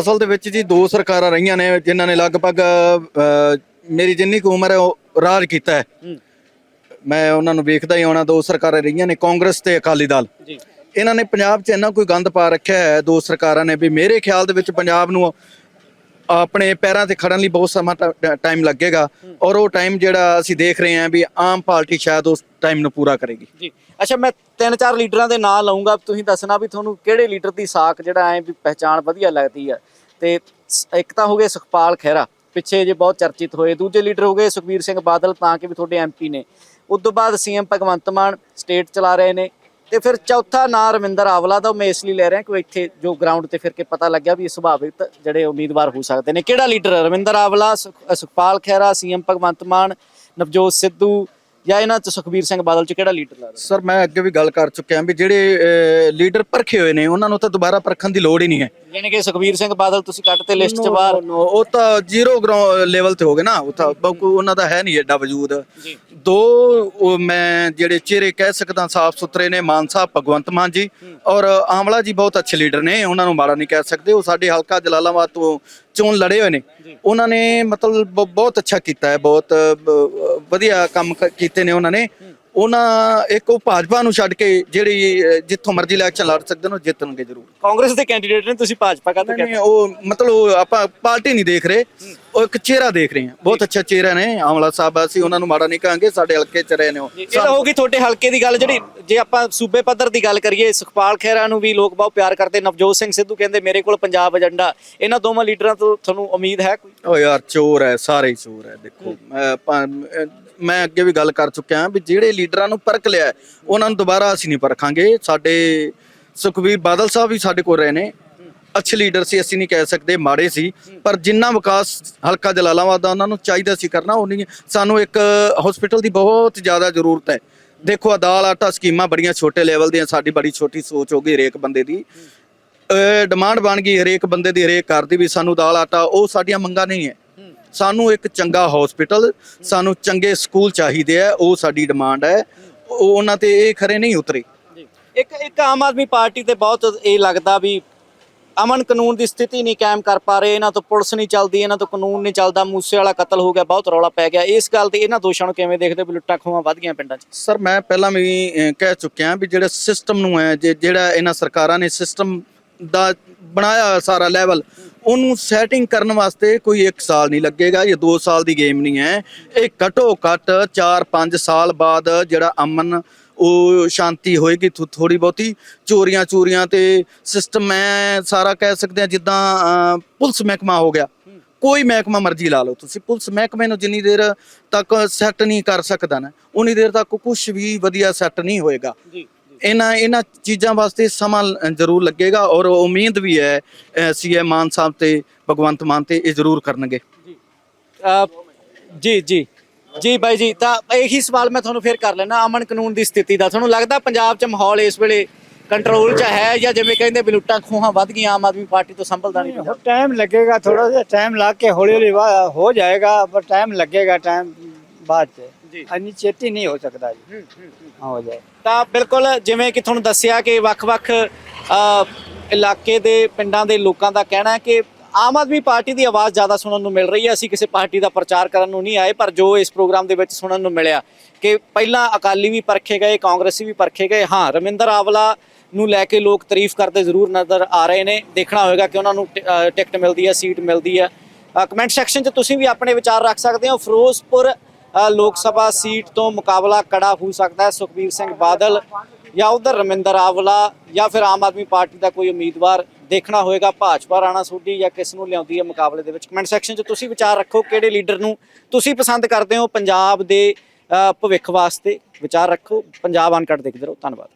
Speaker 5: ਅਸਲ ਦੇ ਵਿੱਚ ਜੀ ਦੋ ਸਰਕਾਰਾਂ ਰਹੀਆਂ ਨੇ ਜਿਨ੍ਹਾਂ ਨੇ ਲਗਭਗ ਅਹ, ਮੇਰੀ ਜਿੰਨੀ ਕੁ ਉਮਰ ਹੈ ਉਹ ਰਾਜ ਕੀਤਾ ਹੈ।
Speaker 1: ਹੂੰ।
Speaker 5: ਮੈਂ ਉਹਨਾਂ ਨੂੰ ਵੇਖਦਾ ਹੀ ਆਉਣਾ ਦੋ ਸਰਕਾਰਾਂ ਰਹੀਆਂ ਨੇ ਕਾਂਗਰਸ ਤੇ ਅਕਾਲੀ ਦਲ।
Speaker 1: ਜੀ।
Speaker 5: ਇਹਨਾਂ ਨੇ ਪੰਜਾਬ 'ਚ ਇੰਨਾ ਕੋਈ ਗੰਦ ਪਾ ਰੱਖਿਆ ਹੈ ਦੋ ਸਰਕਾਰਾਂ ਨੇ ਵੀ ਮੇਰੇ ਖਿਆਲ ਦੇ ਵਿੱਚ ਪੰਜਾਬ ਨੂੰ ਆਪਣੇ ਪੈਰਾਂ ਤੇ ਖੜਨ ਲਈ ਬਹੁਤ ਸਮਾਂ ਟਾਈਮ ਲੱਗੇਗਾ ਔਰ ਉਹ ਟਾਈਮ ਜਿਹੜਾ ਅਸੀਂ ਦੇਖ ਰਹੇ ਹਾਂ ਵੀ ਆਮ ਪਾਰਟੀ ਸ਼ਾਇਦ ਉਸ ਟਾਈਮ ਨੂੰ ਪੂਰਾ ਕਰੇਗੀ।
Speaker 1: ਜੀ। ਅੱਛਾ, ਮੈਂ ਤਿੰਨ ਚਾਰ ਲੀਡਰਾਂ ਦੇ ਨਾਂ ਲਵਾਂਗਾ ਤੁਸੀਂ ਦੱਸਣਾ ਵੀ ਤੁਹਾਨੂੰ ਕਿਹੜੇ ਲੀਡਰ ਦੀ ਸਾਖ ਜਿਹੜਾ ਐ ਵੀ ਪਹਿਚਾਣ ਵਧੀਆ ਲੱਗਦੀ ਆ। ਤੇ ਇੱਕ ਤਾਂ ਹੋ ਗਏ ਸੁਖਪਾਲ ਖਹਿਰਾ, ਪਿੱਛੇ ਜੇ ਬਹੁਤ ਚਰਚਿਤ ਹੋਏ। ਦੂਜੇ ਲੀਡਰ ਹੋ ਗਏ ਸੁਖਬੀਰ ਸਿੰਘ ਬਾਦਲ, ਤਾਂ ਕਿ ਵੀ ਤੁਹਾਡੇ ਐਮਪੀ ਨੇ। ਉਸ ਤੋਂ ਬਾਅਦ ਸੀਐਮ ਭਗਵੰਤ ਮਾਨ, ਸਟੇਟ ਚਲਾ ਰਹੇ ਨੇ। ਤੇ ਫਿਰ ਚੌਥਾ ਨਾਂ ਰਵਿੰਦਰ ਆਵਲਾ ਦਾ, ਉਹ ਮੈਂ ਇਸ ਲਈ ਲੈ ਰਿਹਾ ਕਿ ਇੱਥੇ ਜੋ ਗਰਾਊਂਡ ਤੇ ਫਿਰ ਕੇ ਪਤਾ ਲੱਗਿਆ ਵੀ ਇਹ ਸੁਭਾਵਿਕ ਜਿਹੜੇ ਉਮੀਦਵਾਰ ਹੋ ਸਕਦੇ ਨੇ। ਕਿਹੜਾ ਲੀਡਰ ਰਵਿੰਦਰ ਆਵਲਾ, ਸੁਖ- ਸੁਖਪਾਲ ਖਹਿਰਾ, ਸੀਐਮ ਭਗਵੰਤ ਮਾਨ, ਨਵਜੋਤ ਸਿੱਧੂ ਜਾਂ ਇਹਨਾਂ ਚ ਸੁਖਬੀਰ ਸਿੰਘ ਬਾਦਲ ਚ ਕਿਹੜਾ ਲੀਡਰ ਲੱਗਦਾ?
Speaker 5: ਸਰ ਮੈਂ ਅੱਗੇ ਵੀ ਗੱਲ ਕਰ ਚੁੱਕਿਆ ਵੀ ਜਿਹੜੇ ਲੀਡਰ ਪਰਖੇ ਹੋਏ ਨੇ ਉਹਨਾਂ ਨੂੰ ਤਾਂ ਦੁਬਾਰਾ ਪਰਖਣ ਦੀ ਲੋੜ ਹੀ ਨਹੀਂ ਹੈ।
Speaker 1: ਯਾਨੀ ਕਿ ਸੁਖਬੀਰ ਸਿੰਘ ਬਾਦਲ ਤੁਸੀਂ ਕੱਟ ਤੇ ਲਿਸਟ 'ਚ ਬਾਹਰ
Speaker 5: ਉਹ ਤਾਂ ਜ਼ੀਰੋ ਲੈਵਲ ਤੇ ਹੋ ਗਏ ਨਾ ਉਹ ਤਾਂ ਉਹਨਾਂ ਦਾ ਹੈ ਨਹੀਂ ਐਡਾ ਵਜੂਦ। ਦੋ ਮੈਂ ਜਿਹੜੇ ਚਿਹਰੇ ਕਹਿ ਸਕਦਾ ਸਾਫ਼ ਸੁਥਰੇ ਨੇ ਮਾਨ ਸਾਹਿਬ ਭਗਵੰਤ ਮਾਨ ਜੀ ਔਰ ਆਮਲਾ ਜੀ ਬਹੁਤ ਅੱਛੇ ਲੀਡਰ ਨੇ ਉਹਨਾਂ ਨੂੰ ਮਾੜਾ ਨਹੀਂ ਕਹਿ ਸਕਦੇ ਉਹ ਸਾਡੇ ਹਲਕਾ ਜਲਾਲਾਬਾਦ ਤੋਂ ਚੋਣ ਲੜੇ ਹੋਏ ਨੇ। ਉਹਨਾਂ ਨੇ ਮਤਲਬ ਬਹੁਤ ਅੱਛਾ ਕੀਤਾ ਹੈ ਬਹੁਤ ਵਧੀਆ ਕੰਮ ਕੀਤੇ ਨੇ ਉਹਨਾਂ ਨੇ। ਉਹਨਾਂ ਇੱਕ ਉਹ ਭਾਜਪਾ ਨੂੰ ਛੱਡ ਕੇ ਜਿਹੜੀ ਜਿੱਥੋਂ ਮਰਜ਼ੀ ਇਲੈਕਸ਼ਨ ਲੜ ਸਕਦੇ ਨੇ ਉਹ ਜਿੱਤਣਗੇ ਜ਼ਰੂਰ।
Speaker 1: ਕਾਂਗਰਸ ਦੇ ਕੈਂਡੀਡੇਟ ਨੇ ਤੁਸੀਂ ਭਾਜਪਾ ਕਾ
Speaker 5: ਨਹੀਂ ਨਹੀਂ, ਉਹ ਮਤਲਬ ਉਹ ਆਪਾਂ ਪਾਰਟੀ ਨਹੀਂ ਦੇਖ ਰਹੇ। ਉਹ ਇੱਕ ਚਿਹਰਾ ਦੇਖ ਰਹੇ ਹਾਂ। ਬਹੁਤ ਅੱਛਾ ਚਿਹਰਾ ਨੇ ਆਮਲਾ ਸਾਹਿਬ ਅਸੀਂ ਉਹਨਾਂ ਨੂੰ ਮਾੜਾ ਨਹੀਂ ਕਹਾਂਗੇ ਸਾਡੇ ਹਲਕੇ ਚ ਰਹੇ ਨੇ ਉਹ।
Speaker 1: ਇਹ ਤਾਂ ਹੋਗੀ ਤੁਹਾਡੇ ਹਲਕੇ ਦੀ ਗੱਲ ਜਿਹੜੀ ਜੇ ਆਪਾਂ ਸੂਬੇ ਪੱਧਰ ਦੀ ਗੱਲ ਕਰੀਏ ਸੁਖਪਾਲ ਖਹਿਰਾ ਨੂੰ ਵੀ ਲੋਕ ਬਹੁਤ ਪਿਆਰ ਕਰਦੇ ਨਵਜੋਤ ਸਿੰਘ ਸਿੱਧੂ ਕਹਿੰਦੇ ਮੇਰੇ ਕੋਲ ਪੰਜਾਬ ਏਜੰਡਾ। ਇਹਨਾਂ ਦੋਵਾਂ ਲੀਡਰਾਂ ਤੋਂ ਤੁਹਾਨੂੰ ਉਮੀਦ ਹੈ ਕੋਈ?
Speaker 5: ਓ ਯਾਰ ਚੋਰ ਹੈ ਸਾਰੇ ਹੀ ਚੋਰ ਹੈ ਦੇਖੋ। ਮੈਂ ਪਾ- ਅਹ ਮੈਂ ਅੱਗੇ ਵੀ ਗੱਲ ਕਰ ਚੁੱਕਿਆ ਹਾਂ ਵੀ ਜਿਹੜੇ ਲੀਡਰਾਂ ਨੂੰ ਪਰਖ ਲਿਆ ਹੈ, ਉਹਨਾਂ ਨੂੰ ਦੁਬਾਰਾ ਅਸੀਂ ਨਹੀਂ ਪਰਖਾਂਗੇ। ਸਾਡੇ ਸੁਖਬੀਰ ਬਾਦਲ ਸਾਹਿਬ ਵੀ ਸਾਡੇ ਕੋਲ ਰਹੇ ਨੇ। ਅੱਛੇ ਲੀਡਰ ਸੀ ਅਸੀਂ ਨਹੀਂ ਕਹਿ ਸਕਦੇ ਮਾੜੇ ਸੀ। ਪਰ ਜਿੰਨਾ ਵਿਕਾਸ ਹਲਕਾ ਜਲਾਲਾਬਾਦ ਦਾ ਉਹਨਾਂ ਨੂੰ ਚਾਹੀਦਾ ਸੀ ਕਰਨਾ ਉਹ ਨਹੀਂ। ਸਾਨੂੰ ਇੱਕ ਹਸਪੀਟਲ ਦੀ ਬਹੁਤ ਜ਼ਿਆਦਾ ਜ਼ਰੂਰਤ ਹੈ। ਦੇਖੋ ਆਹ ਦਾਲ ਆਟਾ ਸਕੀਮਾਂ ਬੜੀਆਂ ਛੋਟੇ ਲੈਵਲ ਦੀਆਂ ਸਾਡੀ ਬੜੀ ਛੋਟੀ ਸੋਚ ਹੋ ਗਈ ਹਰੇਕ ਬੰਦੇ ਦੀ। ਡਿਮਾਂਡ ਬਣ ਗਈ ਹਰੇਕ ਬੰਦੇ ਦੀ ਹਰੇਕ ਘਰ ਦੀ ਵੀ ਸਾਨੂੰ ਦਾਲ ਆਟਾ ਉਹ ਸਾਡੀਆਂ ਮੰਗਾਂ ਨਹੀਂ ਹੈ। ਸਾਨੂੰ ਇੱਕ ਚੰਗਾ ਹਸਪੀਟਲ ਸਾਨੂੰ ਚੰਗੇ ਸਕੂਲ ਚਾਹੀਦੇ ਆ ਉਹ ਸਾਡੀ ਡਿਮਾਂਡ ਹੈ। ਉਹ ਉਹਨਾਂ ਤੇ ਇਹ ਖਰੇ ਨਹੀਂ ਉਤਰੇ।
Speaker 1: ਇੱਕ ਇੱਕ ਆਮ ਆਦਮੀ ਪਾਰਟੀ ਤੇ ਬਹੁਤ ਇਹ ਲੱਗਦਾ ਵੀ ਅਮਨ ਕਾਨੂੰਨ ਦੀ ਸਥਿਤੀ ਨਹੀਂ ਕਾਇਮ ਕਰ ਪਾ ਰਹੇ ਇਹਨਾਂ ਤੋਂ ਪੁਲਿਸ ਨਹੀਂ ਚੱਲਦੀ ਇਹਨਾਂ ਤੋਂ ਕਾਨੂੰਨ ਨਹੀਂ ਚੱਲਦਾ ਮੂਸੇ ਵਾਲਾ ਕਤਲ ਹੋ ਗਿਆ ਬਹੁਤ ਰੌਲਾ ਪੈ ਗਿਆ। ਇਸ ਗੱਲ ਤੇ ਇਹਨਾਂ ਦੋਸ਼ਾਂ ਨੂੰ ਕਿਵੇਂ ਦੇਖਦੇ ਹੋ ਲੁੱਟਾਂ ਖੋਹਾਂ ਵੱਧ ਗਈਆਂ ਪਿੰਡਾਂ 'ਚ?
Speaker 5: ਸਰ ਮੈਂ ਪਹਿਲਾਂ ਵੀ ਕਹਿ ਚੁੱਕਿਆ ਵੀ ਜਿਹੜਾ ਸਿਸਟਮ ਨੂੰ ਹੈ ਜਿਹੜਾ ਇਹਨਾਂ ਸਰਕਾਰਾਂ ਨੇ ਸਿਸਟਮ ਦਾ ਬਣਾਇਆ ਸਾਰਾ ਲੈਵਲ ਉਹਨੂੰ ਸੈਟਿੰਗ ਕਰਨ ਵਾਸਤੇ ਕੋਈ 1 ਸਾਲ ਨਹੀਂ ਲੱਗੇਗਾ, ਇਹ 2 ਸਾਲ ਦੀ ਗੇਮ ਨਹੀਂ ਹੈ। ਇਹ ਘਟੋ ਘਟ 4-5 ਸਾਲ ਬਾਅਦ ਜਿਹੜਾ ਅਮਨ, ਉਹ ਸ਼ਾਂਤੀ ਹੋਏਗੀ ਥੋੜੀ ਬਹੁਤੀ। ਚੋਰੀਆਂ ਚੋਰੀਆਂ ਤੇ ਸਿਸਟਮ ਮੈਂ ਸਾਰਾ ਕਹਿ ਸਕਦੇ ਆ ਜਿੱਦਾਂ ਪੁਲਿਸ ਮਹਿਕਮਾ ਹੋ ਗਿਆ। ਕੋਈ ਮਹਿਕਮਾ ਮਰਜ਼ੀ ਲਾ ਲਓ ਤੁਸੀਂ। ਪੁਲਿਸ ਮਹਿਕਮੇ ਨੂੰ ਜਿੰਨੀ ਦੇਰ ਤੱਕ ਸੈੱਟ ਨਹੀਂ ਕਰ ਸਕਦਾ ਨਾ, ਉਨੀ ਦੇਰ ਤੱਕ ਕੁਝ ਵੀ ਵਧੀਆ ਸੈੱਟ ਨਹੀਂ ਹੋਏਗਾ।
Speaker 1: ਜੀ।
Speaker 5: ਇਹਨਾਂ ਇਹਨਾਂ ਚੀਜ਼ਾਂ ਵਾਸਤੇ ਸਮਾਂ ਜ਼ਰੂਰ ਲੱਗੇਗਾ ਔਰ ਉਮੀਦ ਵੀ ਹੈ ਸੀਐਮ ਮਾਨ ਸਾਹਿਬ ਤੇ ਭਗਵੰਤ ਮਾਨ ਤੇ ਇਹ ਜ਼ਰੂਰ ਕਰਨਗੇ।
Speaker 1: ਜੀ। ਜੀ ਜੀ। ਬਾਈ ਜੀ ਤਾਂ ਇਹੀ ਸਵਾਲ ਮੈਂ ਤੁਹਾਨੂੰ ਫੇਰ ਕਰ ਲੈਣਾ ਅਮਨ ਕਾਨੂੰਨ ਦੀ ਸਥਿਤੀ ਦਾ। ਤੁਹਾਨੂੰ ਲੱਗਦਾ ਪੰਜਾਬ 'ਚ ਮਾਹੌਲ ਇਸ ਵੇਲੇ ਕੰਟਰੋਲ 'ਚ ਹੈ ਜਾਂ ਜਿਵੇਂ ਕਹਿੰਦੇ ਬਲੂਟਾਂ ਖੋਹਾਂ ਵੱਧ ਗਈਆਂ ਆਮ ਆਦਮੀ ਪਾਰਟੀ ਤੋਂ ਸੰਭਲਦਾ ਨਹੀਂ ਪੰਜਾਬ
Speaker 4: ਟਾਈਮ ਲੱਗੇਗਾ ਥੋੜਾ ਜਿਹਾ ਟਾਈਮ ਲਾ ਕੇ ਹੌਲੀ ਹੌਲੀ ਹੋ ਜਾਏਗਾ ਪਰ ਟਾਈਮ ਲੱਗੇਗਾ ਟਾਈਮ
Speaker 1: ਬਾਅਦ
Speaker 4: 'ਚ। ਜੀ। ਇੰਨੀ ਨਹੀਂ ਹੋ ਸਕਦਾ ਜੀ। ਹੋ ਜਾਏ।
Speaker 1: ਤਾਂ ਬਿਲਕੁਲ ਜਿਵੇਂ ਕਿ ਤੁਹਾਨੂੰ ਦੱਸਿਆ ਕਿ ਵੱਖ-ਵੱਖ ਇਲਾਕੇ ਦੇ ਪਿੰਡਾਂ ਦੇ ਲੋਕਾਂ ਦਾ ਕਹਿਣਾ ਕਿ ਆਮ ਆਦਮੀ ਪਾਰਟੀ ਦੀ ਆਵਾਜ਼ ਜ਼ਿਆਦਾ ਸੁਣਨ ਨੂੰ ਮਿਲ ਰਹੀ ਹੈ। ਅਸੀਂ ਕਿਸੇ ਪਾਰਟੀ ਦਾ ਪ੍ਰਚਾਰ ਕਰਨ ਨੂੰ ਨਹੀਂ ਆਏ ਪਰ ਜੋ ਇਸ ਪ੍ਰੋਗਰਾਮ ਦੇ ਵਿੱਚ ਸੁਣਨ ਨੂੰ ਮਿਲਿਆ ਕਿ ਪਹਿਲਾਂ ਅਕਾਲੀ ਵੀ ਪਰਖੇ ਗਏ ਕਾਂਗਰਸੀ ਵੀ ਪਰਖੇ ਗਏ। ਹਾਂ ਰਮਿੰਦਰ ਆਵਲਾ ਨੂੰ ਲੈ ਕੇ ਲੋਕ ਤਾਰੀਫ ਕਰਦੇ ਜ਼ਰੂਰ ਨਜ਼ਰ ਆ ਰਹੇ ਨੇ। ਦੇਖਣਾ ਹੋਵੇਗਾ ਕਿ ਉਹਨਾਂ ਨੂੰ ਟਿਕਟ ਮਿਲਦੀ ਹੈ ਸੀਟ ਮਿਲਦੀ ਹੈ। ਕਮੈਂਟ ਸੈਕਸ਼ਨ 'ਚ ਤੁਸੀਂ ਵੀ ਆਪਣੇ ਵਿਚਾਰ ਰੱਖ ਸਕਦੇ ਹੋ। ਫਿਰੋਜ਼ਪੁਰ ਲੋਕ ਸਭਾ ਸੀਟ ਤੋਂ ਮੁਕਾਬਲਾ ਕੜਾ ਹੋ ਸਕਦਾ ਹੈ। ਸੁਖਬੀਰ ਸਿੰਘ ਬਾਦਲ ਜਾਂ ਉਧਰ ਰਮਿੰਦਰ ਆਵਲਾ ਜਾਂ ਫਿਰ ਆਮ ਆਦਮੀ ਪਾਰਟੀ ਦਾ ਕੋਈ ਉਮੀਦਵਾਰ ਦੇਖਣਾ ਹੋਏਗਾ। ਭਾਜਪਾ, ਰਾਣਾ ਸੋਢੀ ਜਾਂ ਕਿਸ ਨੂੰ ਲਿਆਉਂਦੀ ਹੈ ਮੁਕਾਬਲੇ ਦੇ ਵਿੱਚ? ਕਮੈਂਟ ਸੈਕਸ਼ਨ 'ਚ ਤੁਸੀਂ ਵਿਚਾਰ ਰੱਖੋ, ਕਿਹੜੇ ਲੀਡਰ ਨੂੰ ਤੁਸੀਂ ਪਸੰਦ ਕਰਦੇ ਹੋ? ਪੰਜਾਬ ਦੇ ਭਵਿੱਖ ਵਾਸਤੇ ਵਿਚਾਰ ਰੱਖੋ। ਪੰਜਾਬ ਅਨਕਟ ਦੇਖਦੇ ਰਹੋ। ਧੰਨਵਾਦ।